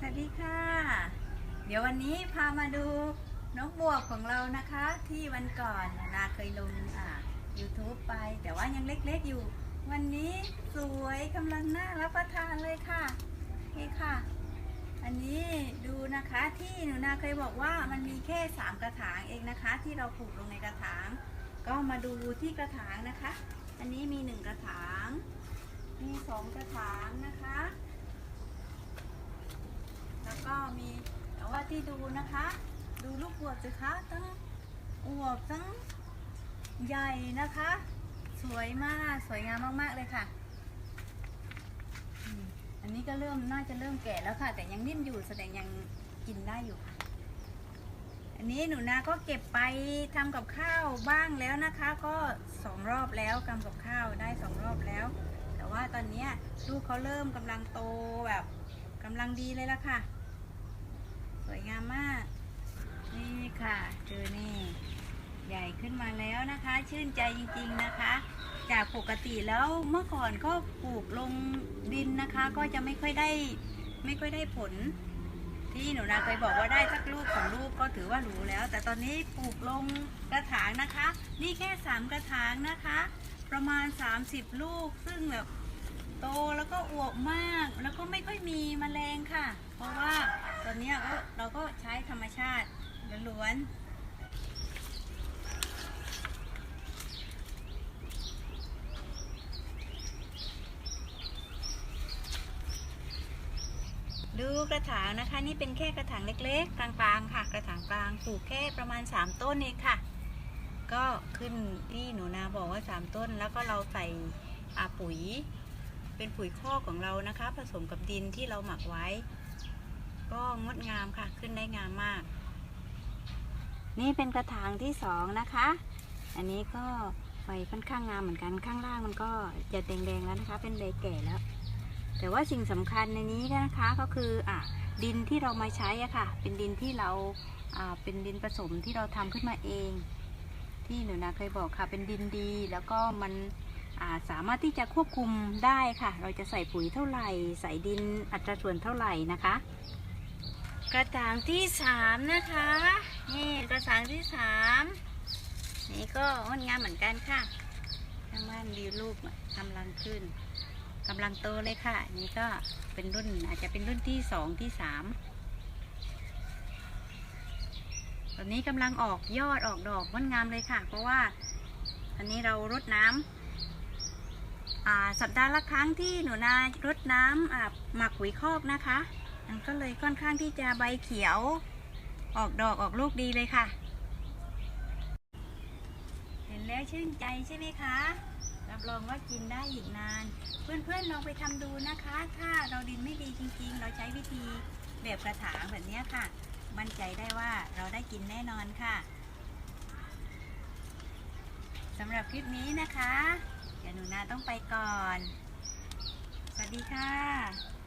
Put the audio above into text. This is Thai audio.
สวัสดีค่ะ เดี๋ยววันนี้พามาดูนกบวกของเรานะคะ ที่วันก่อนนาเคยลงอ่า YouTube ไป แต่ว่ายังเล็กๆอยู่ วันนี้สวยกำลังน่ารับประทานเลยค่ะนี่ค่ะ อันนี้ดูนะคะที่หนูนาเคยบอกว่ามันมีแค่สามกระถางเองนะคะ ที่เราปลูกลงในกระถาง ก็มาดูที่กระถางนะคะ อันนี้มีหนึ่งกระถาง มีสองกระถางนะคะ แล้วก็มี แต่ว่าที่ดูนะคะ ดูลูกบวบสิคะทั้งอวบทั้งใหญ่นะคะ สวยมากสวยงามมากๆเลยค่ะ อันนี้ก็เริ่มน่าจะเริ่มแก่แล้วค่ะ แต่ยังนิ่มอยู่แสดงยังกินได้อยู่ค่ะ อันนี้หนูนาก็เก็บไปทำกับข้าวบ้างแล้วนะคะ ก็สองรอบแล้วทำกับข้าวได้สองรอบแล้ว แต่ว่าตอนนี้ลูกเขาเริ่มกำลังโตแบบกำลังดีเลยละค่ะ วยงามมาก นี่ค่ะเจอนี่ ใหญ่ขึ้นมาแล้วนะคะ ชื่นใจจริงๆนะคะ จากปกติแล้วเมื่อก่อนก็ปลูกลงดินนะคะ ก็จะไม่ค่อยได้ไม่ค่อยได้ผล ที่หนูนาเคยบอกว่าได้สักลูกสองลูกก็ถือว่าหรูแล้ว แต่ตอนนี้ปลูกลงกระถางนะคะ นี่แค่สามกระถางนะคะ ประมาณ 30 ลูกซึ่งแบบโตแล้วก็อวบมาก แล้วก็ไม่ค่อยมีแมลงค่ะ เพราะว่า ตอนเนี้ยก็เราก็ใช้ธรรมชาติล้วนดูกระถางนะคะ นี่เป็นแค่กระถางเล็กๆกลางๆค่ะ กระถางกลางปลูกแค่ประมาณ 3 ต้นเองค่ะ ก็ขึ้นที่หนูนาบอกว่า 3 ต้น แล้วก็เราใส่อาปุ๋ย เป็นปุ๋ยคอกของเรานะคะ ผสมกับดินที่เราหมักไว้ ก็งดงามค่ะ ขึ้นได้งามมาก นี่เป็นกระถางที่สองนะคะ อันนี้ก็ใบค่อนข้างงามเหมือนกันข้างล่างมันก็จะแดงๆแล้วนะคะ เป็นใบแก่แล้ว แต่ว่าสิ่งสำคัญในนี้นะคะก็คืออะดินที่เรามาใช้อะค่ะ เป็นดินที่เราอ่าเป็นดินผสมที่เราทำขึ้นมาเอง ที่หนูนาเคยบอกค่ะ เป็นดินดีแล้วก็มันอ่าสามารถที่จะควบคุมได้ค่ะ เราจะใส่ปุ๋ยเท่าไหร่ ใส่ดินอัตราส่วนเท่าไหร่นะคะ กระถางที่สามนะคะ นี่กระถางที่สามนี่ก็งดงามเหมือนกันค่ะข้างบ้านดีลูกกำลังขึ้นกำลังโตเลยค่ะ นี่ก็เป็นรุ่นอาจจะเป็นรุ่นที่สองที่สามตอนนี้กำลังออกยอดออกดอกงดงามเลยค่ะ เพราะว่าอันนี้เรารดน้ำสัปดาห์ละครั้งที่หนูนารดน้ำหมักปุ๋ยคอกนะคะ มันก็เลยค่อนข้างที่จะใบเขียว ออกดอกออกลูกดีเลยค่ะ เห็นแล้วชื่นใจใช่ไหมคะ รับรองว่ากินได้อีกนาน เพื่อนๆลองไปทำดูนะคะ ถ้าเราดินไม่ดีจริงๆ เราใช้วิธีแบบกระถางแบบนี้ค่ะ มั่นใจได้ว่าเราได้กินแน่นอนค่ะสำหรับคลิปนี้นะคะ เดี๋ยวหนูนาต้องไปก่อน สวัสดีค่ะ